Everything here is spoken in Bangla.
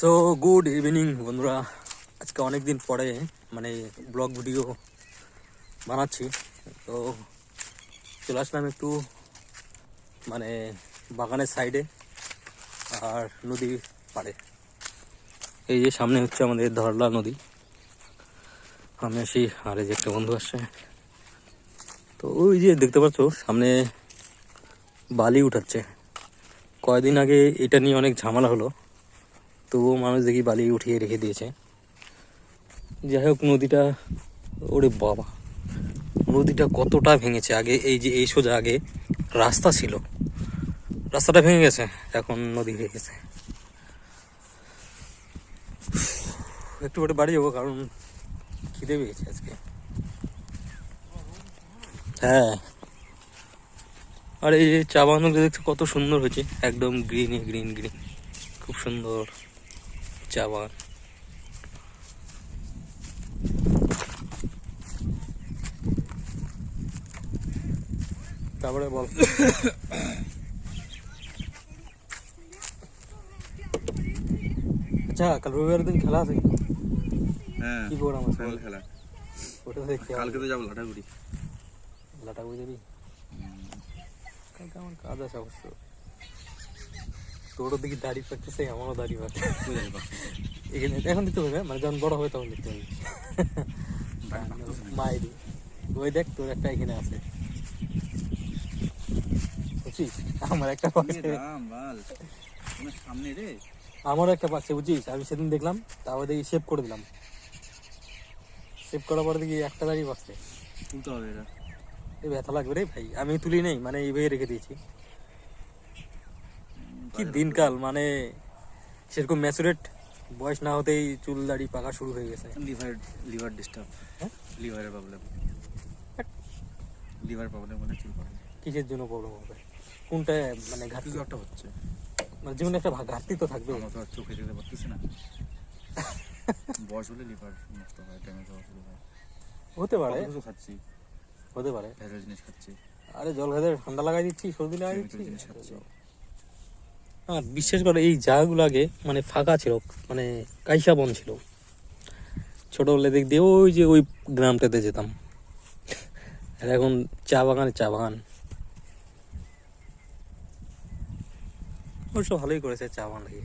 সো গুড ইভিনিং বন্ধুরা। আজকে অনেক দিন পরে মানে ব্লগ ভিডিও বানাচ্ছি। তো, চলে আসলাম একটু মানে বাগানের সাইডে আর নদীর পাড়ে। এই যে সামনে হচ্ছে আমাদের ধরলা নদী। আমি আসি, আর এই যে একটা বন্ধু আসছে। তো, ওই যে দেখতে পাচ্ছ, সামনে বালি উঠাচ্ছে। কয়দিন আগে এটা নিয়ে অনেক ঝামেলা হলো। তবুও মানুষ দেখি বালি উঠিয়ে রেখে দিয়েছে। যাই হোক নদীটা, ওরে বাবা, নদীটা কতটা ভেঙেছে আগে, এই যে, এই সোজা আগে রাস্তা ছিল। রাস্তাটা ভেঙে গেছে, এখন নদী হয়ে গেছে। একটু করে বাড়ি যাব কারণ খিদে পেয়েছে আজকে। হ্যাঁ। আর এই যে, চা বাগানগুলো দেখতে কত সুন্দর হয়েছে। একদম গ্রিন গ্রিন গ্রিন খুব সুন্দর। চা বাগান তারপরে বল আচ্ছা কাল রবিবার দিন খেলা আছে কি? হ্যাঁ কি প্রোগ্রাম আছে ফাইনাল বল? খেলা ওটা দেখতে হবে। কালকে তো যাব লাটাগুড়ি লাটা বুঝে যাবি কালকে আমার কাজ আছে অবশ্য তোরও দেখি দাড়ি পাচ্ছে আমারও দাড়ি পাচ্ছে এখানে এখন দেখতে হবে মানে যখন বড় হবে তখন দেখতে হবে। মায়েরই ওই দেখ তোর একটা এখানে আছে। বুঝছিস? আমার একটা সামনে রে। আমারও একটা পাচ্ছে বুঝছিস? আমি সেদিন দেখলাম তারপরে দেখি সেভ করে দিলাম। সেভ করার পরে দেখি একটা দাঁড়িয়ে পাচ্ছে তুলতে হবে এটা ব্যথা লাগবে রে ভাই। আমি তুলি নেই মানে এইভাবে রেখে দিয়েছি। কি দিনকাল মানে সেরকম ম্যাচুরেট বয়স না হতেই চুল দাড়ি পাকা শুরু হয়ে গেছে। লিভার লিভার ডিস্টার্ব হ্যাঁ? লিভারের প্রবলেম লিভার প্রবলেম হলে চুল পড়ে কিসের জন্য প্রবলেম হবে? কোনটা মানে ঘাটতি? একটা হচ্ছে। মানে জীবনে একটা ঘাটতি তো থাকবে আমার তো চোখে যেতে পারতেছি না। বয়স হলে লিভার নষ্ট হয় ড্যামেজ হওয়া শুরু হয়। হতে পারে। কিছু খাচ্ছি। হতে পারে। ভেজাল জিনিস খাচ্ছি। আরে জল খেতে ঠান্ডা লাগাই দিচ্ছি সর্দি লাগাই দিচ্ছি। জিনিস খাচ্ছি। আর বিশেষ করে এই জায়গাগুলো আগে মানে ফাঁকা ছিল মানে কাইসা বন ছিল। ছোটবেলা দিক দিয়ে ওই যে ওই গ্রামটাতে যেতাম। আর এখন চা বাগান চা বাগান। অবশ্য ভালোই করেছে চা বাগান লাগিয়ে